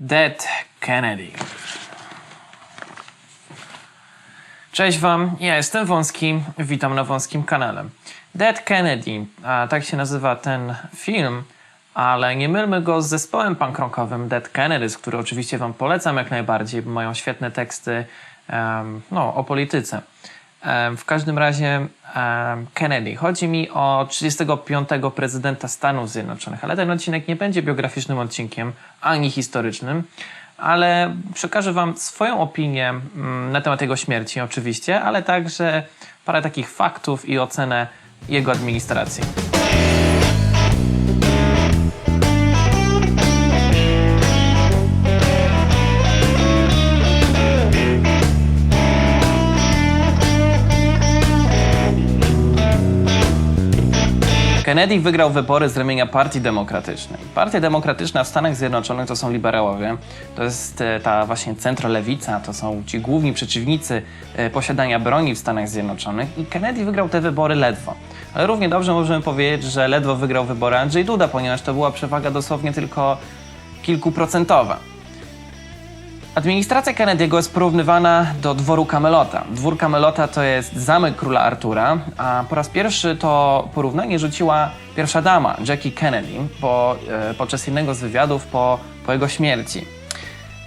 Dead Kennedy. Cześć Wam, ja jestem Wąski, witam na Wąskim kanale. Dead Kennedy, a tak się nazywa ten film, ale nie mylmy go z zespołem punk rockowym Dead Kennedys, który oczywiście Wam polecam jak najbardziej, bo mają świetne teksty em, no, o polityce. W każdym razie Kennedy. Chodzi mi o 35. prezydenta Stanów Zjednoczonych, ale ten odcinek nie będzie biograficznym odcinkiem ani historycznym, ale przekażę Wam swoją opinię mm, na temat jego śmierci, oczywiście, ale także parę takich faktów i ocenę jego administracji. Kennedy wygrał wybory z ramienia Partii Demokratycznej. Partia Demokratyczna w Stanach Zjednoczonych to są liberałowie, to jest e, ta właśnie centrolewica, to są ci główni przeciwnicy e, posiadania broni w Stanach Zjednoczonych i Kennedy wygrał te wybory ledwo. Ale równie dobrze możemy powiedzieć, że ledwo wygrał wybory Andrzej Duda, ponieważ to była przewaga dosłownie tylko kilkuprocentowa. Administracja Kennedy'ego jest porównywana do dworu Camelota. Dwór Camelota to jest zamek króla Artura, a po raz pierwszy to porównanie rzuciła pierwsza dama, Jackie Kennedy, po, e, podczas jednego z wywiadów po, po jego śmierci.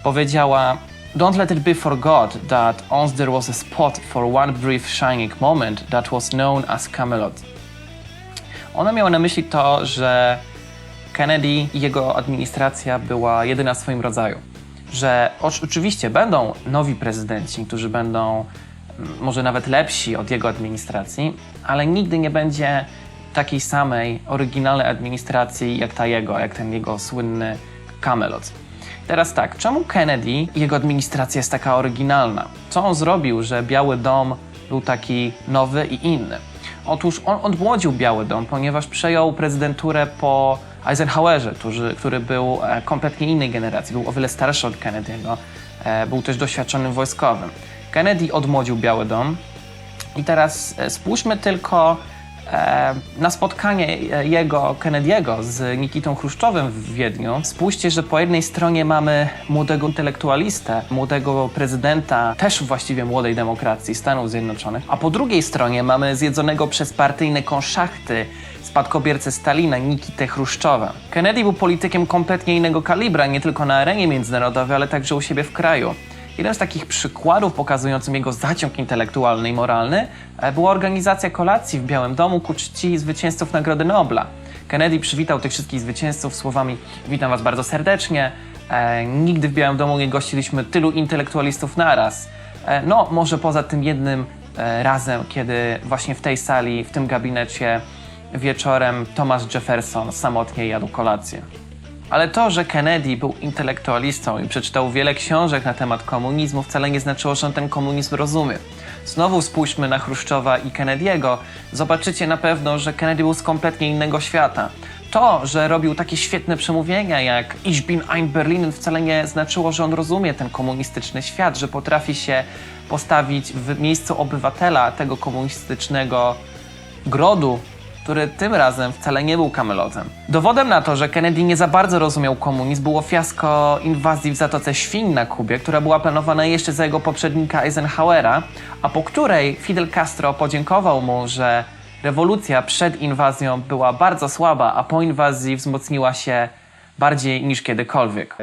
Powiedziała: Don't let it be forgot that once there was a spot for one brief shining moment that was known as Camelot. Ona miała na myśli to, że Kennedy i jego administracja była jedyna w swoim rodzaju. Że ocz- oczywiście będą nowi prezydenci, którzy będą mm, może nawet lepsi od jego administracji, ale nigdy nie będzie takiej samej oryginalnej administracji jak ta jego, jak ten jego słynny Camelot. Teraz tak, czemu Kennedy i jego administracja jest taka oryginalna? Co on zrobił, że Biały Dom był taki nowy i inny? Otóż on odmłodził Biały Dom, ponieważ przejął prezydenturę po Eisenhowerze, który, który był e, kompletnie innej generacji, był o wiele starszy od Kennedy'ego, e, był też doświadczonym wojskowym. Kennedy odmłodził Biały Dom i teraz e, spójrzmy tylko na spotkanie e, jego, Kennedy'ego z Nikitą Chruszczowem w Wiedniu. Spójrzcie, że po jednej stronie mamy młodego intelektualistę, młodego prezydenta, też właściwie młodej demokracji Stanów Zjednoczonych, a po drugiej stronie mamy zjedzonego przez partyjne konszachty spadkobiercę Stalina, Nikitę Chruszczowa. Kennedy był politykiem kompletnie innego kalibra, nie tylko na arenie międzynarodowej, ale także u siebie w kraju. Jeden z takich przykładów pokazującym jego zaciąg intelektualny i moralny e, była organizacja kolacji w Białym Domu ku czci zwycięzców Nagrody Nobla. Kennedy przywitał tych wszystkich zwycięzców słowami witam was bardzo serdecznie, e, nigdy w Białym Domu nie gościliśmy tylu intelektualistów naraz. E, no, może poza tym jednym e, razem, kiedy właśnie w tej sali, w tym gabinecie wieczorem Thomas Jefferson samotnie jadł kolację. Ale to, że Kennedy był intelektualistą i przeczytał wiele książek na temat komunizmu, wcale nie znaczyło, że on ten komunizm rozumie. Znowu spójrzmy na Chruszczowa i Kennedy'ego. Zobaczycie na pewno, że Kennedy był z kompletnie innego świata. To, że robił takie świetne przemówienia jak Ich bin ein Berlin, wcale nie znaczyło, że on rozumie ten komunistyczny świat, że potrafi się postawić w miejscu obywatela tego komunistycznego grodu, który tym razem wcale nie był kamelotem. Dowodem na to, że Kennedy nie za bardzo rozumiał komunizm, było fiasko inwazji w Zatoce Świń na Kubie, która była planowana jeszcze za jego poprzednika Eisenhowera, a po której Fidel Castro podziękował mu, że rewolucja przed inwazją była bardzo słaba, a po inwazji wzmocniła się bardziej niż kiedykolwiek.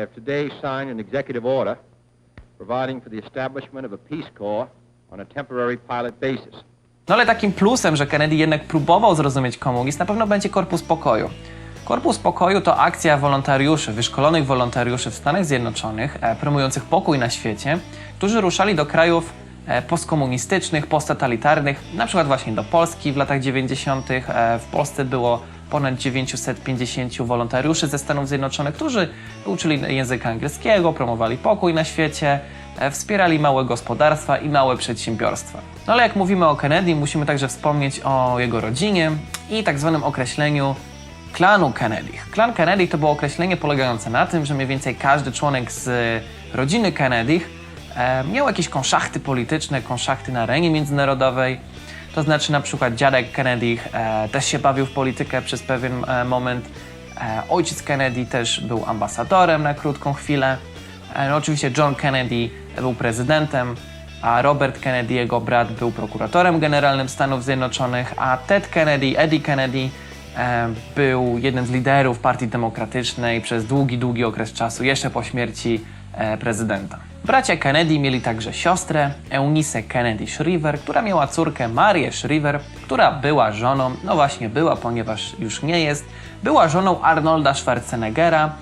Providing for the establishment of a Peace Corps on a temporary pilot basis. No ale takim plusem, że Kennedy jednak próbował zrozumieć komunizm, na pewno będzie Korpus Pokoju. Korpus Pokoju to akcja wolontariuszy, wyszkolonych wolontariuszy w Stanach Zjednoczonych, e, promujących pokój na świecie, którzy ruszali do krajów e, postkomunistycznych, posttotalitarnych, na przykład właśnie do Polski w latach 90. E, w Polsce było ponad 950 wolontariuszy ze Stanów Zjednoczonych, którzy uczyli języka angielskiego, promowali pokój na świecie, wspierali małe gospodarstwa i małe przedsiębiorstwa. No ale jak mówimy o Kennedy, musimy także wspomnieć o jego rodzinie i tak zwanym określeniu klanu Kennedy. Klan Kennedy to było określenie polegające na tym, że mniej więcej każdy członek z rodziny Kennedy e, miał jakieś konszachty polityczne, konszachty na arenie międzynarodowej. To znaczy na przykład dziadek Kennedy e, też się bawił w politykę przez pewien e, moment. E, ojciec Kennedy też był ambasadorem na krótką chwilę. E, No, oczywiście John Kennedy był prezydentem, a Robert Kennedy, jego brat, był prokuratorem generalnym Stanów Zjednoczonych, a Ted Kennedy, Eddie Kennedy, e, był jednym z liderów Partii Demokratycznej przez długi, długi okres czasu, jeszcze po śmierci e, prezydenta. Bracia Kennedy mieli także siostrę, Eunice Kennedy Shriver, która miała córkę Marię Shriver, która była żoną, no właśnie była, ponieważ już nie jest, była żoną Arnolda Schwarzeneggera,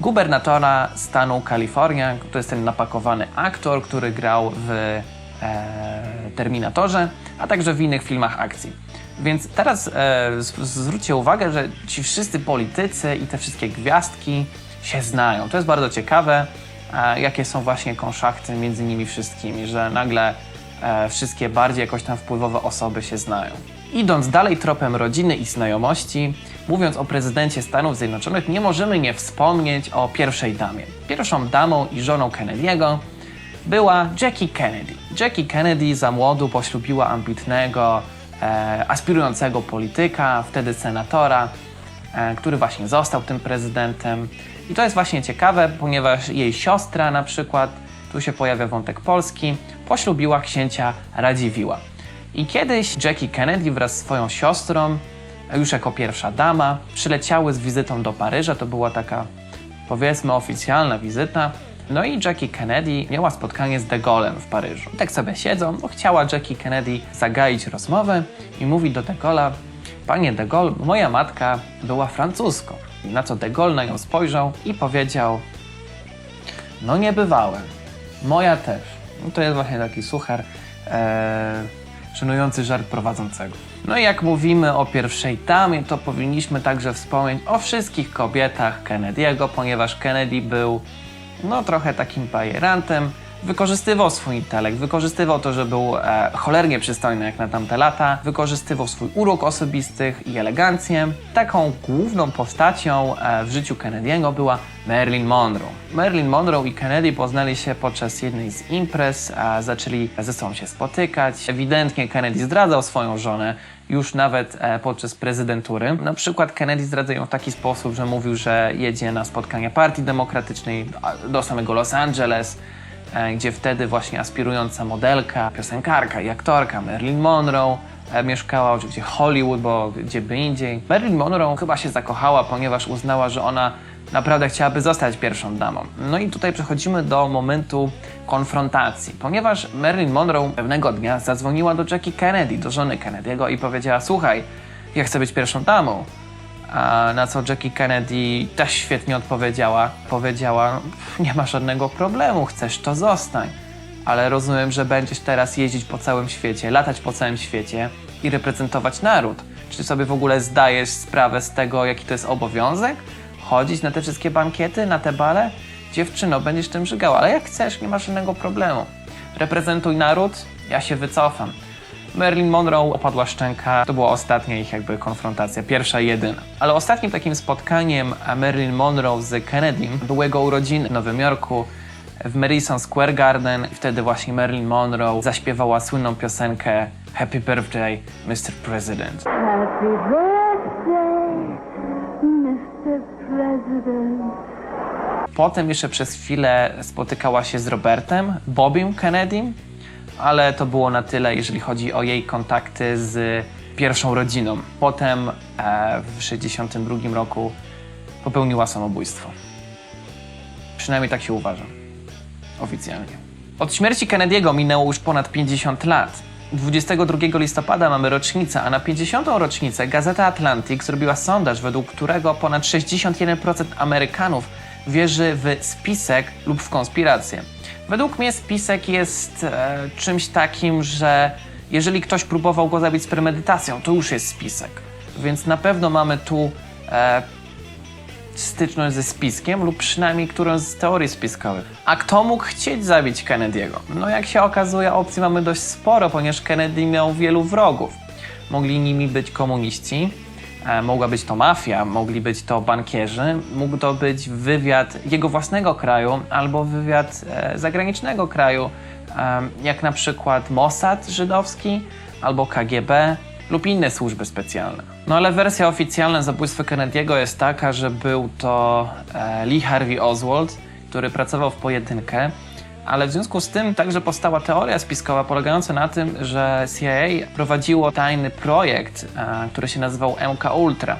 gubernatora stanu Kalifornia. To jest ten napakowany aktor, który grał w e, Terminatorze, a także w innych filmach akcji. Więc teraz e, zwróćcie uwagę, że ci wszyscy politycy i te wszystkie gwiazdki się znają. To jest bardzo ciekawe, e, jakie są właśnie konszachty między nimi wszystkimi, że nagle e, wszystkie bardziej jakoś tam wpływowe osoby się znają. Idąc dalej tropem rodziny i znajomości, mówiąc o prezydencie Stanów Zjednoczonych, nie możemy nie wspomnieć o pierwszej damie. Pierwszą damą i żoną Kennedy'ego była Jackie Kennedy. Jackie Kennedy za młodu poślubiła ambitnego, e, aspirującego polityka, wtedy senatora, e, który właśnie został tym prezydentem. I to jest właśnie ciekawe, ponieważ jej siostra na przykład, tu się pojawia wątek polski, poślubiła księcia Radziwiła. I kiedyś Jackie Kennedy wraz z swoją siostrą, już jako pierwsza dama, przyleciały z wizytą do Paryża. To była taka, powiedzmy, oficjalna wizyta. No i Jackie Kennedy miała spotkanie z De Gaulle'em w Paryżu. Tak sobie siedzą, no chciała Jackie Kennedy zagaić rozmowę i mówi do De Gaulle'a, Panie De Gaulle, moja matka była francuską. Na co De Gaulle na nią spojrzał i powiedział, no niebywałe. Moja też. No to jest właśnie taki suchar, e, szanujący żart prowadzącego. No i jak mówimy o pierwszej damie, to powinniśmy także wspomnieć o wszystkich kobietach Kennedy'ego, ponieważ Kennedy był no trochę takim bajerantem. Wykorzystywał swój intelekt, wykorzystywał to, że był e, cholernie przystojny jak na tamte lata, wykorzystywał swój urok osobistych i elegancję. Taką główną postacią e, w życiu Kennedy'ego była Marilyn Monroe. Marilyn Monroe i Kennedy poznali się podczas jednej z imprez, zaczęli ze sobą się spotykać. Ewidentnie Kennedy zdradzał swoją żonę, już nawet e, podczas prezydentury. Na przykład Kennedy zdradza ją w taki sposób, że mówił, że jedzie na spotkania Partii Demokratycznej do samego Los Angeles, gdzie wtedy właśnie aspirująca modelka, piosenkarka i aktorka Marilyn Monroe e, mieszkała, oczywiście Hollywood, bo gdzie by indziej. Marilyn Monroe chyba się zakochała, ponieważ uznała, że ona naprawdę chciałaby zostać pierwszą damą. No i tutaj przechodzimy do momentu konfrontacji, ponieważ Marilyn Monroe pewnego dnia zadzwoniła do Jackie Kennedy, do żony Kennedy'ego i powiedziała: Słuchaj, ja chcę być pierwszą damą. Na co Jackie Kennedy też świetnie odpowiedziała. Powiedziała: "Pff, Nie ma żadnego problemu, chcesz to zostań. Ale rozumiem, że będziesz teraz jeździć po całym świecie, latać po całym świecie i reprezentować naród. Czy sobie w ogóle zdajesz sprawę z tego, jaki to jest obowiązek? Chodzić na te wszystkie bankiety, na te bale? Dziewczyno, będziesz tym żygała, ale jak chcesz, nie ma żadnego problemu. Reprezentuj naród, ja się wycofam. Marilyn Monroe opadła szczęka. To była ostatnia ich jakby konfrontacja, pierwsza i jedyna. Ale ostatnim takim spotkaniem Marilyn Monroe z Kennedym były jego urodziny w Nowym Jorku w Madison Square Garden. I Wtedy właśnie Marilyn Monroe zaśpiewała słynną piosenkę Happy Birthday, Mr. President. Happy birthday, Mr. President. Potem jeszcze przez chwilę spotykała się z Robertem, Bobim Kennedym, ale to było na tyle, jeżeli chodzi o jej kontakty z pierwszą rodziną. Potem e, w 1962 roku popełniła samobójstwo. Przynajmniej tak się uważa. Oficjalnie. Od śmierci Kennedy'ego minęło już ponad 50 lat. 22 listopada mamy rocznicę, a na 50. rocznicę Gazeta Atlantic zrobiła sondaż, według którego ponad 61% Amerykanów wierzy w spisek lub w konspirację. Według mnie spisek jest e, czymś takim, że jeżeli ktoś próbował go zabić z premedytacją, to już jest spisek. Więc na pewno mamy tu e, styczność ze spiskiem lub przynajmniej którąś z teorii spiskowych. A kto mógł chcieć zabić Kennedy'ego? No jak się okazuje, opcji mamy dość sporo, ponieważ Kennedy miał wielu wrogów. Mogli nimi być komuniści, mogła być to mafia, mogli być to bankierzy, mógł to być wywiad jego własnego kraju albo wywiad e, zagranicznego kraju, e, jak na przykład Mossad żydowski albo KGB, lub inne służby specjalne. No ale wersja oficjalna zabójstwa Kennedy'ego jest taka, że był to e, Lee Harvey Oswald, który pracował w pojedynkę. Ale w związku z tym także powstała teoria spiskowa polegająca na tym, że CIA prowadziło tajny projekt, e, który się nazywał MK Ultra.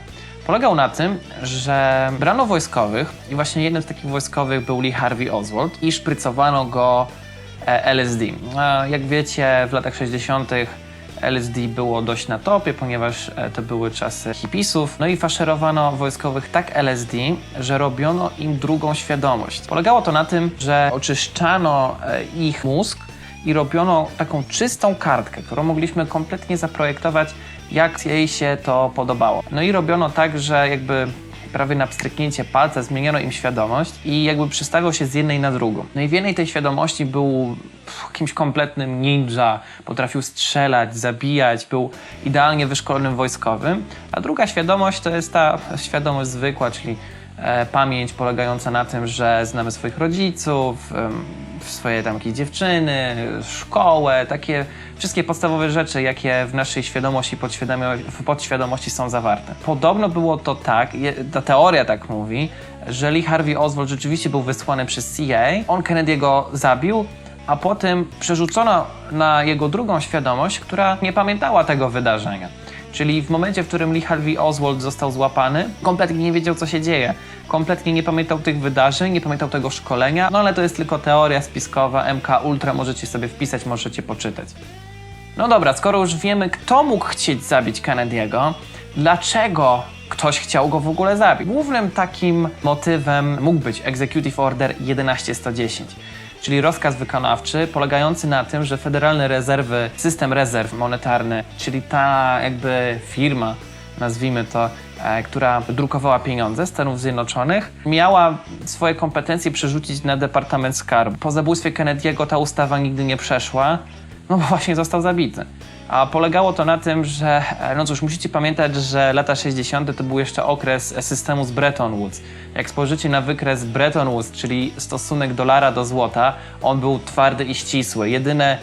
Polegał na tym, że brano wojskowych i właśnie jednym z takich wojskowych był Lee Harvey Oswald i szprycowano go e, LSD. E, Jak wiecie, w latach 60. LSD było dość na topie, ponieważ e, to były czasy hipisów. No i faszerowano wojskowych tak LSD, że robiono im drugą świadomość. Polegało to na tym, że oczyszczano e, ich mózg i robiono taką czystą kartkę, którą mogliśmy kompletnie zaprojektować, jak jej się to podobało. No i robiono tak, że jakby prawie na pstryknięcie palca zmieniono im świadomość i jakby przestawiał się z jednej na drugą. No i w jednej tej świadomości był kimś kompletnym ninja, potrafił strzelać, zabijać, był idealnie wyszkolonym wojskowym, a druga świadomość to jest ta świadomość zwykła, czyli pamięć polegająca na tym, że znamy swoich rodziców, swoje tam jakieś dziewczyny, szkołę, takie wszystkie podstawowe rzeczy, jakie w naszej świadomości, w podświadomości są zawarte. Podobno było to tak, ta teoria tak mówi, że Lee Harvey Oswald rzeczywiście był wysłany przez CIA, on Kennedy'ego zabił, a potem przerzucono na jego drugą świadomość, która nie pamiętała tego wydarzenia. Czyli w momencie, w którym Lee Harvey Oswald został złapany, kompletnie nie wiedział, co się dzieje. Kompletnie nie pamiętał tych wydarzeń, nie pamiętał tego szkolenia. No ale to jest tylko teoria spiskowa MK Ultra, możecie sobie wpisać, możecie poczytać. No dobra, skoro już wiemy, kto mógł chcieć zabić Kennedy'ego, dlaczego ktoś chciał go w ogóle zabić? Głównym takim motywem mógł być Executive Order 11110, czyli rozkaz wykonawczy polegający na tym, że Federalne Rezerwy, system rezerw monetarny, czyli ta jakby firma, nazwijmy to, e, która drukowała pieniądze Stanów Zjednoczonych, miała swoje kompetencje przerzucić na Departament Skarbu. Po zabójstwie Kennedy'ego ta ustawa nigdy nie przeszła, no bo właśnie został zabity. A polegało to na tym, że, e, no cóż, musicie pamiętać, że lata 60. to był jeszcze okres systemu z Bretton Woods. Jak spojrzycie na wykres Bretton Woods, czyli stosunek dolara do złota, on był twardy i ścisły. Jedyne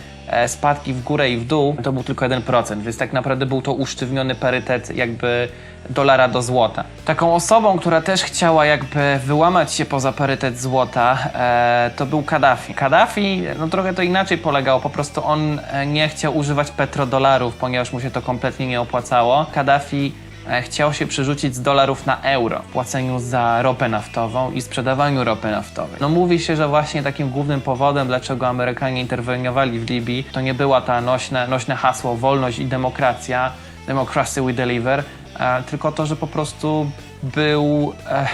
spadki w górę i w dół to był tylko 1%, więc tak naprawdę był to usztywniony parytet jakby dolara do złota. Taką osobą, która też chciała jakby wyłamać się poza parytet złota, e, to był Kaddafi. Kaddafi, no trochę to inaczej polegało, po prostu on e, nie chciał używać petrodolarów, ponieważ mu się to kompletnie nie opłacało. Kaddafi e, chciał się przerzucić z dolarów na euro płaceniu za ropę naftową i sprzedawaniu ropy naftowej. No mówi się, że właśnie takim głównym powodem, dlaczego Amerykanie interweniowali w Libii, to nie była ta nośne, nośne hasło wolność i demokracja, democracy we deliver, e, tylko to, że po prostu był, e,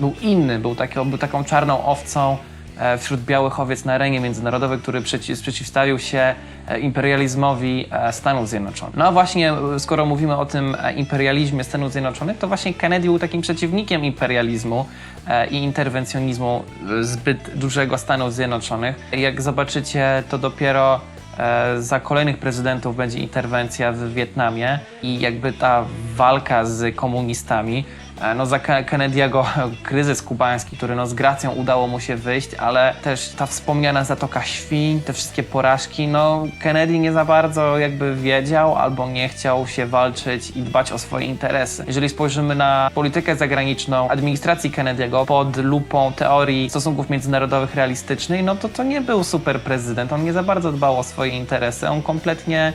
był inny, był, taki, był taką czarną owcą e, wśród białych owiec na arenie międzynarodowej, który przeci, sprzeciwstawił się e, imperializmowi e, Stanów Zjednoczonych. No a właśnie, e, skoro mówimy o tym e, imperializmie Stanów Zjednoczonych, to właśnie Kennedy był takim przeciwnikiem imperializmu e, i interwencjonizmu e, zbyt dużego Stanów Zjednoczonych. Jak zobaczycie, to dopiero e, za kolejnych prezydentów będzie interwencja w Wietnamie i jakby ta walka z komunistami. E, No za Ke- Kennedy'ego kryzys kubański, który no z gracją udało mu się wyjść, ale też ta wspomniana Zatoka Świń, te wszystkie porażki, no Kennedy nie za bardzo jakby wiedział albo nie chciał się walczyć i dbać o swoje interesy. Jeżeli spojrzymy na politykę zagraniczną administracji Kennedy'ego pod lupą teorii stosunków międzynarodowych realistycznej, no to to nie był super prezydent, on nie za bardzo dbał o swoje interesy, on kompletnie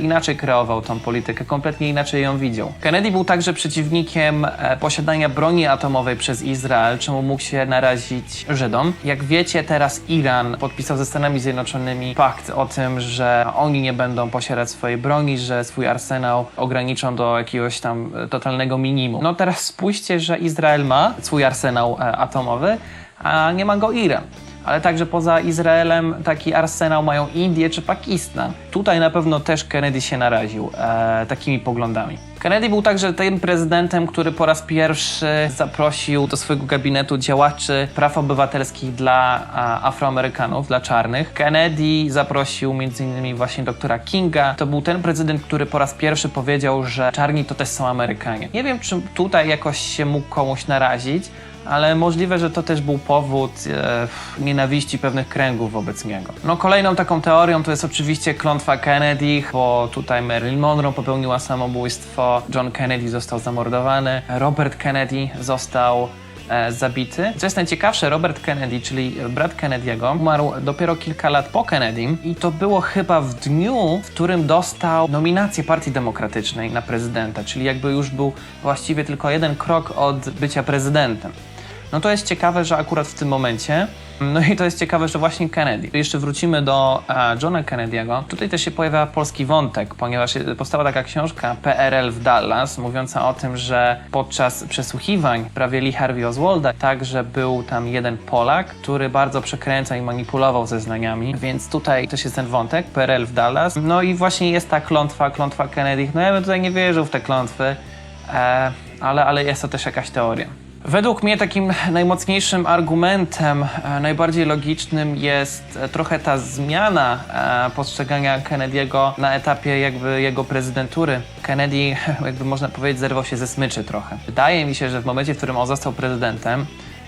inaczej kreował tą politykę, kompletnie inaczej ją widział. Kennedy był także przeciwnikiem e, posiadania broni atomowej przez Izrael, czemu mógł się narazić Żydom. Jak wiecie, teraz Iran podpisał ze Stanami Zjednoczonymi pakt o tym, że oni nie będą posiadać swojej broni, że swój arsenał ograniczą do jakiegoś tam e, totalnego minimum. No teraz spójrzcie, że Izrael ma swój arsenał e, atomowy, a nie ma go Iran ale także poza Izraelem taki arsenał mają Indie czy Pakistan. Tutaj na pewno też Kennedy się naraził e, takimi poglądami. Kennedy był także tym prezydentem, który po raz pierwszy zaprosił do swojego gabinetu działaczy praw obywatelskich dla a, Afroamerykanów, dla czarnych. Kennedy zaprosił m.in. właśnie doktora Kinga. To był ten prezydent, który po raz pierwszy powiedział, że czarni to też są Amerykanie. Nie wiem, czy tutaj jakoś się mógł komuś narazić, ale możliwe, że to też był powód e, nienawiści pewnych kręgów wobec niego. No kolejną taką teorią to jest oczywiście klątwa Kennedy, bo tutaj Marilyn Monroe popełniła samobójstwo, John Kennedy został zamordowany, Robert Kennedy został e, zabity. Co jest najciekawsze, Robert Kennedy, czyli brat Kennedy'ego, umarł dopiero kilka lat po Kennedym i to było chyba w dniu, w którym dostał nominację Partii Demokratycznej na prezydenta, czyli jakby już był właściwie tylko jeden krok od bycia prezydentem. No to jest ciekawe, że akurat w tym momencie. No i to jest ciekawe, że właśnie Kennedy. Jeszcze wrócimy do e, Johna Kennedy'ego. Tutaj też się pojawia polski wątek, ponieważ powstała taka książka PRL w Dallas, mówiąca o tym, że podczas przesłuchiwań w sprawie Lee Harvey Oswalda także był tam jeden Polak, który bardzo przekręcał i manipulował zeznaniami, więc tutaj też jest ten wątek, PRL w Dallas. No i właśnie jest ta klątwa, klątwa Kennedy. No ja bym tutaj nie wierzył w te klątwy, e, ale, ale jest to też jakaś teoria. Według mnie takim najmocniejszym argumentem, e, najbardziej logicznym jest e, trochę ta zmiana e, postrzegania Kennedy'ego na etapie jakby jego prezydentury. Kennedy, jakby można powiedzieć, zerwał się ze smyczy trochę. Wydaje mi się, że w momencie, w którym on został prezydentem,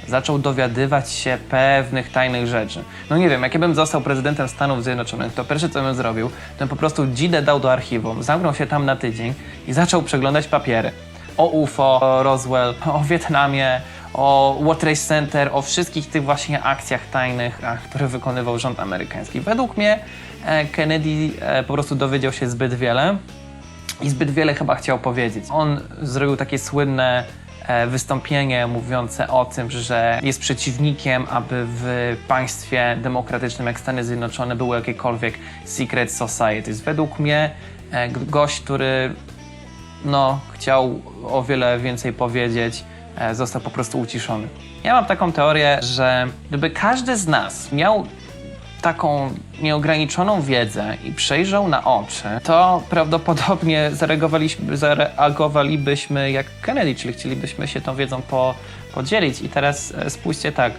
zaczął dowiadywać się pewnych tajnych rzeczy. No nie wiem, jak ja bym został prezydentem Stanów Zjednoczonych, to pierwsze co bym zrobił, to bym po prostu dzidę dał do archiwum, zamknął się tam na tydzień i zaczął przeglądać papiery o UFO, o Roswell, o Wietnamie, o World Trade Center, o wszystkich tych właśnie akcjach tajnych, które wykonywał rząd amerykański. Według mnie e, Kennedy e, po prostu dowiedział się zbyt wiele i zbyt wiele chyba chciał powiedzieć. On zrobił takie słynne e, wystąpienie mówiące o tym, że jest przeciwnikiem, aby w państwie demokratycznym jak Stany Zjednoczone było jakiekolwiek secret societies. Według mnie gość, który no, chciał o wiele więcej powiedzieć, e, został po prostu uciszony. Ja mam taką teorię, że gdyby każdy z nas miał taką nieograniczoną wiedzę i przejrzał na oczy, to prawdopodobnie zareagowalibyśmy jak Kennedy, czyli chcielibyśmy się tą wiedzą po, podzielić. I teraz e, spójrzcie tak,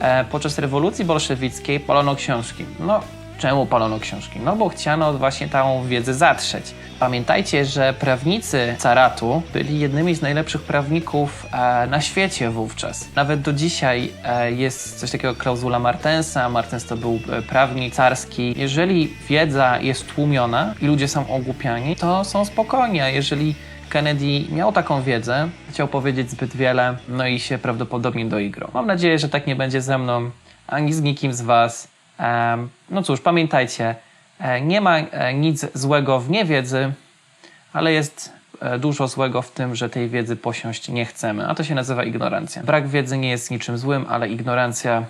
e, podczas rewolucji bolszewickiej palono książki. No, czemu palono książki? No bo chciano właśnie tą wiedzę zatrzeć. Pamiętajcie, że prawnicy caratu byli jednymi z najlepszych prawników e, na świecie wówczas. Nawet do dzisiaj e, jest coś takiego klauzula Martensa. Martens to był e, prawnik carski. Jeżeli wiedza jest tłumiona i ludzie są ogłupiani, to są spokojni. A jeżeli Kennedy miał taką wiedzę, chciał powiedzieć zbyt wiele, no i się prawdopodobnie doigrał. Mam nadzieję, że tak nie będzie ze mną, ani z nikim z Was. No cóż, pamiętajcie, e, nie ma e, nic złego w niewiedzy, ale jest e, dużo złego w tym, że tej wiedzy posiąść nie chcemy, a to się nazywa ignorancja. Brak wiedzy nie jest niczym złym, ale ignorancja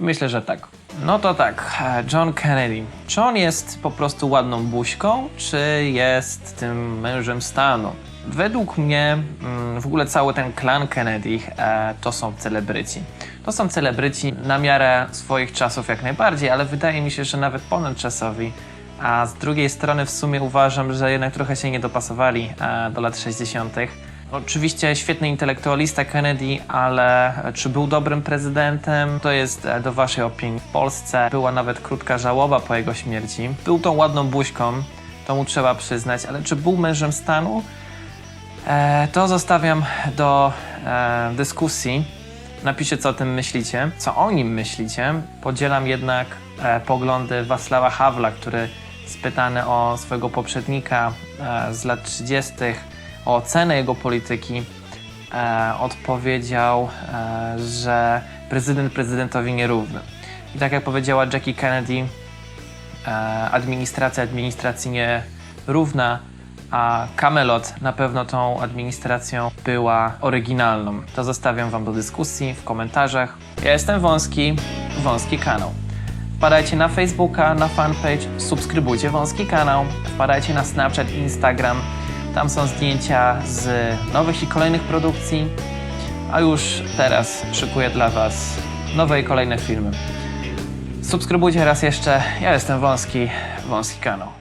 myślę, że tak. No to tak, John Kennedy. Czy on jest po prostu ładną buźką, czy jest tym mężem stanu? Według mnie mm, w ogóle cały ten klan Kennedy to są celebryci. To są celebryci na miarę swoich czasów jak najbardziej, ale wydaje mi się, że nawet ponadczasowi. A z drugiej strony w sumie uważam, że jednak trochę się nie dopasowali e, do lat 60. Oczywiście świetny intelektualista Kennedy, ale czy był dobrym prezydentem, to jest e, do waszej opinii. W Polsce była nawet krótka żałoba po jego śmierci. Był tą ładną buźką, to mu trzeba przyznać, ale czy był mężem stanu? E, to zostawiam do dyskusji. Napiszcie, co o tym myślicie, co o nim myślicie. Podzielam jednak e, poglądy Wacława Hawla, który spytany o swojego poprzednika e, z lat 30., o ocenę jego polityki, e, odpowiedział, e, że prezydent prezydentowi nierówny. I tak jak powiedziała Jackie Kennedy, e, administracja administracji nierówna, a Camelot na pewno tą administracją była oryginalną. To zostawiam Wam do dyskusji w komentarzach. Ja jestem Wąski, Wąski Kanał. Wpadajcie na Facebooka, na fanpage, subskrybujcie Wąski Kanał, wpadajcie na Snapchat Instagram. Tam są zdjęcia z nowych i kolejnych produkcji, a już teraz szykuję dla Was nowe i kolejne filmy. Subskrybujcie raz jeszcze. Ja jestem Wąski, Wąski Kanał.